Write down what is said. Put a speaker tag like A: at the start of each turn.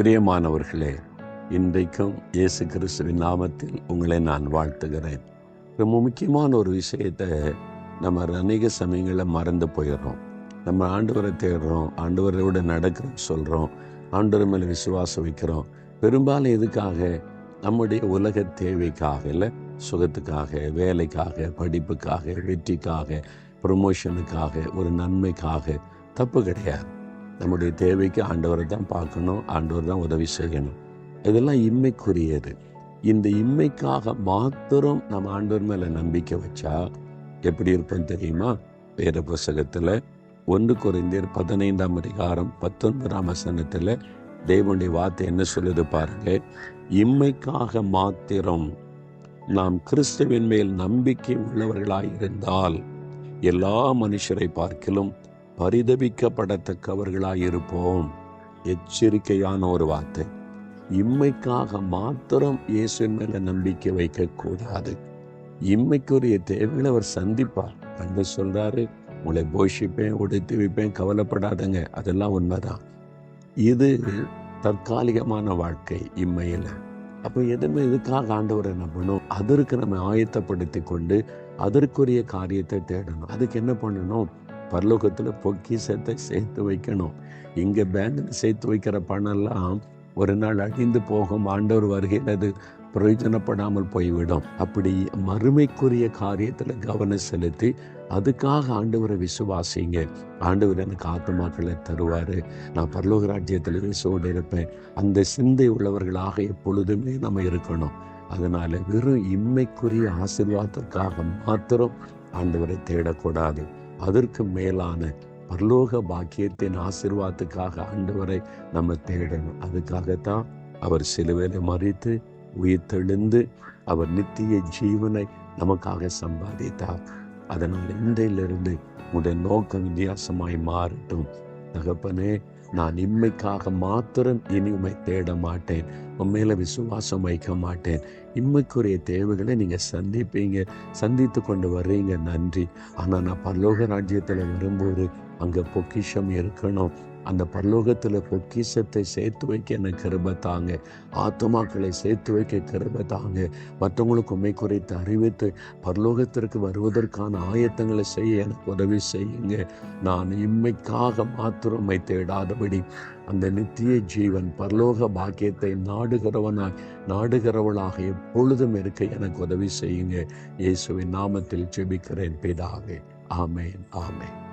A: பிரியமானவர்களே இன்றைக்கும் இயேசு கிறிஸ்துவின் நாமத்தில் உங்களை நான் வாழ்த்துகிறேன். ரொம்ப முக்கியமான ஒரு விஷயத்தை நம்ம அநேக சமயங்களில் மறந்து போயிடுறோம். நம்ம ஆண்டவரை தேடுறோம் ஆண்டவரோட நடக்கிறோம் சொல்கிறோம் ஆண்டவர் மேலே விசுவாசம் வைக்கிறோம். பெரும்பாலும் எதுக்காக? நம்முடைய உலக தேவைக்காக இல்லை சுகத்துக்காக வேலைக்காக படிப்புக்காக வெற்றிக்காக ப்ரொமோஷனுக்காக ஒரு நன்மைக்காக. தப்பு கிடையாது. நம்முடைய தேவைக்கு ஆண்டவரை தான் பார்க்கணும் ஆண்டவர் தான் உதவி செய்யணும். இதெல்லாம் இம்மைக்குரியது. இந்த இம்மைக்காக மாத்திரம் நம்ம ஆண்டவர் மேலே நம்பிக்கை வச்சா எப்படி இருப்போம் தெரியுமா? வேத புஸ்தகத்தில் ஒன்று குறைந்தர் பதினைந்தாம் அதிகாரம் பத்தொன்பதாம் வசனத்தில் தேவனுடைய வார்த்தை என்ன சொல்லுது பாருங்க. இம்மைக்காக மாத்திரம் நாம் கிறிஸ்துவின் மேல் நம்பிக்கை உள்ளவர்களாயிருந்தால் எல்லா மனுஷரை பார்க்கிலும் பரிதபிக்கப்படத்தக்கவர்களாயிருப்போம். எச்சரிக்கையான ஒரு வார்த்தை. இம்மைக்காக மாத்திரம் இயேசுவின் மேல நம்பிக்கை வைக்க கூடாது இம்மைக்குரிய தேவைகளை அவர் சந்திப்பார். கண்டு சொல்றாரு உங்களை போஷிப்பேன் உடைத்து வைப்பேன் கவலைப்படாதங்க. அதெல்லாம் உண்மைதான். இது தற்காலிகமான வாழ்க்கை இம்மையில். அப்போ எதுவுமே இதுக்காக ஆண்டவர் என்ன பண்ணும் அதற்கு நம்ம ஆயத்தப்படுத்தி கொண்டு அதற்குரிய காரியத்தை தேடணும். அதுக்கு என்ன பண்ணணும்? பரலோகத்தில் பொக்கிசத்தை சேர்த்து வைக்கணும். இங்கே பேங்கில் சேர்த்து வைக்கிற பணம்லாம் ஒரு நாள் அழிந்து போகும். ஆண்டவர் வருகையில் அது பிரயோஜனப்படாமல் போய்விடும். அப்படி மறுமைக்குரிய காரியத்தில் கவனம் செலுத்தி அதுக்காக ஆண்டவரை விசுவாசிங்க. ஆண்டவர் எனக்கு ஆத்மாக்களை தருவார். நான் பரலோக ராஜ்யத்தில் விசுவோடு இருப்பேன். அந்த சிந்தை உள்ளவர்களாக எப்பொழுதுமே நம்ம இருக்கணும். அதனால் வெறும் இம்மைக்குரிய ஆசிர்வாதத்துக்காக மாத்திரம் ஆண்டவரை தேடக்கூடாது. அதற்கு மேலான பரலோக பாக்கியத்தின் ஆசிர்வாதத்துக்காக ஆண்டவரை நம்ம தேடணும். அதுக்காகத்தான் அவர் சிலுவையில மறித்து உயிர்த்தெழுந்து அவர் நித்திய ஜீவனை நமக்காக சம்பாதித்தார். அதனால் இன்றையிலிருந்து உடைய நோக்கம் வித்தியாசமாய் மாறட்டும். தகப்பனே நான் இம்மைக்காக மாத்திரம் இனி உம்மை தேட மாட்டேன். உண்மையில விசுவாசம் வைக்க மாட்டேன். இம்மைக்குரிய தேவைகளை நீங்கள் சந்திப்பீங்க. சந்தித்து கொண்டு வர்றீங்க. நன்றி. ஆனால் நான் பரலோக ராஜ்யத்தில் வரும்போது அங்கே பொக்கிஷம் இருக்கணும். அந்த பரலோகத்தில் பொக்கிஷத்தை சேர்த்து வைக்க எனக்கு கிருப தாங்க. ஆத்மாக்களை சேர்த்து வைக்க கிருப தாங்க. மற்றவங்களுக்கு உண்மை குறைத்து அறிவித்து பரலோகத்திற்கு வருவதற்கான ஆயத்தங்களை செய்ய எனக்கு உதவி செய்யுங்க. நான் இம்மைக்காக மாத்திரமை தேடாதபடி அந்த நித்திய ஜீவன் பரலோக பாக்கியத்தை நாடுகிறவனாய் நாடுகிறவளாக எப்பொழுதும் இருக்க எனக்கு உதவி செய்யுங்க. இயேசுவின் நாமத்தில் ஜெபிக்கிறேன் பிதாவே. ஆமேன் ஆமேன்.